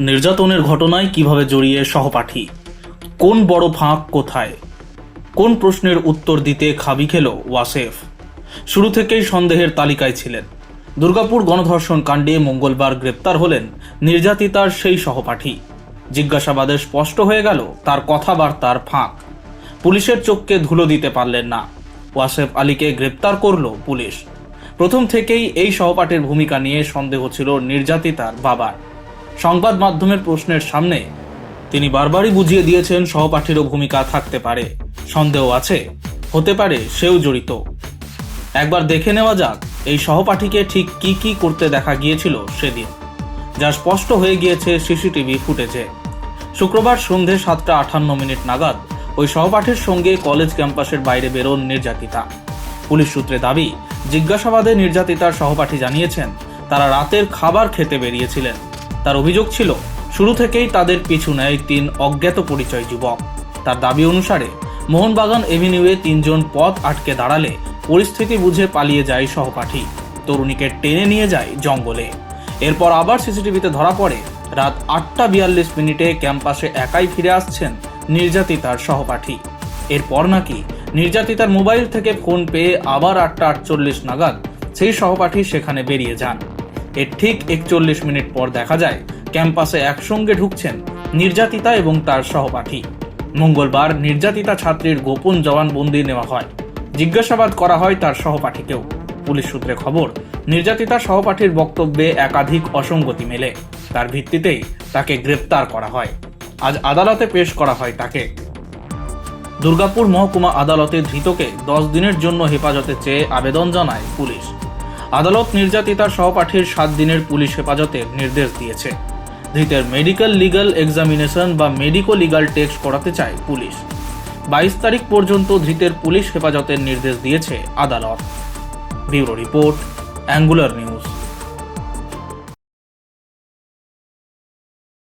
নির্যাতনের ঘটনায় কীভাবে জড়িয়ে সহপাঠী? কোন বড় ফাঁক কোথায়? কোন প্রশ্নের উত্তর দিতে খাবি খেল ওয়াসেফ? শুরু থেকেই সন্দেহের তালিকায় ছিলেন। দুর্গাপুর গণধর্ষণ কাণ্ডে মঙ্গলবার গ্রেপ্তার হলেন নির্যাতিতার সেই সহপাঠী। জিজ্ঞাসাবাদে স্পষ্ট হয়ে গেল, তার কথাবার্তার ফাঁক। পুলিশের চোখকে ধুলো দিতে পারলেন না। ওয়াসেফ আলীকে গ্রেপ্তার করল পুলিশ। প্রথম থেকেই এই সহপাঠের ভূমিকা নিয়ে সন্দেহ ছিল নির্যাতিতার বাবার। সংবাদ মাধ্যমের প্রশ্নের সামনে তিনি বারবারই বুঝিয়ে দিয়েছেন সহপাঠীরও ভূমিকা থাকতে পারে। সন্দেহ আছে, হতে পারে সেও জড়িত। একবার দেখে নেওয়া যাক, এই সহপাঠীকে ঠিক কি কি করতে দেখা গিয়েছিল সেদিন, যা স্পষ্ট হয়ে গিয়েছে সিসিটিভি ফুটেজে। শুক্রবার সন্ধে সাতটা আটান্ন মিনিট নাগাদ ওই সহপাঠীর সঙ্গে কলেজ ক্যাম্পাসের বাইরে বেরোন নির্যাতিতা। পুলিশ সূত্রে দাবি, জিজ্ঞাসাবাদে নির্যাতিতার সহপাঠী জানিয়েছেন, তারা রাতের খাবার খেতে বেরিয়েছিলেন। তার অভিযোগ ছিল, শুরু থেকেই তাদের পিছু নেয় তিন অজ্ঞাত পরিচয় যুবক। তার দাবি অনুসারে, মোহনবাগান এভিনিউয়ে তিনজন পথ আটকে দাঁড়ালে পরিস্থিতি বুঝে পালিয়ে যায় সহপাঠী। তরুণীকে টেনে নিয়ে যায় জঙ্গলে। এরপর আবার সিসিটিভিতে ধরা পড়ে, রাত আটটা বিয়াল্লিশ মিনিটে ক্যাম্পাসে একাই ফিরে আসছেন নির্যাতিতার সহপাঠী। এরপর নাকি নির্যাতিতার মোবাইল থেকে ফোন পেয়ে আবার আটটা আটচল্লিশ নাগাদ সেই সহপাঠী সেখানে বেরিয়ে যান। এর ঠিক একচল্লিশ মিনিট পর দেখা যায়, ক্যাম্পাসে একসঙ্গে ঢুকছেন নির্যাতিতা এবং তার সহপাঠী। মঙ্গলবার নির্যাতিতা ছাত্রীর গোপন জবানবন্দি নেওয়া হয়। জিজ্ঞাসাবাদ করা হয় তার সহপাঠীকেও। পুলিশ সূত্রে খবর, নির্যাতিতা সহপাঠীর বক্তব্যে একাধিক অসঙ্গতি মেলে। তার ভিত্তিতেই তাকে গ্রেপ্তার করা হয়। আজ আদালতে পেশ করা হয় তাকে। দুর্গাপুর মহকুমা আদালতে ধৃতকে দশ দিনের জন্য হেফাজতে চেয়ে আবেদন জানায় পুলিশ। আদালত নির্যাতিতার সহপাঠীর সাত দিনের পুলিশ হেফাজতের নির্দেশ দিয়েছে। ধৃতের মেডিকেল লিগ্যাল এক্সামিনেশন বা মেডিকো লিগাল টেস্ট করাতে চায় পুলিশ। বাইশ তারিখ পর্যন্ত ধৃতের পুলিশ হেফাজতের নির্দেশ দিয়েছে আদালত। Bureau report, Angular News.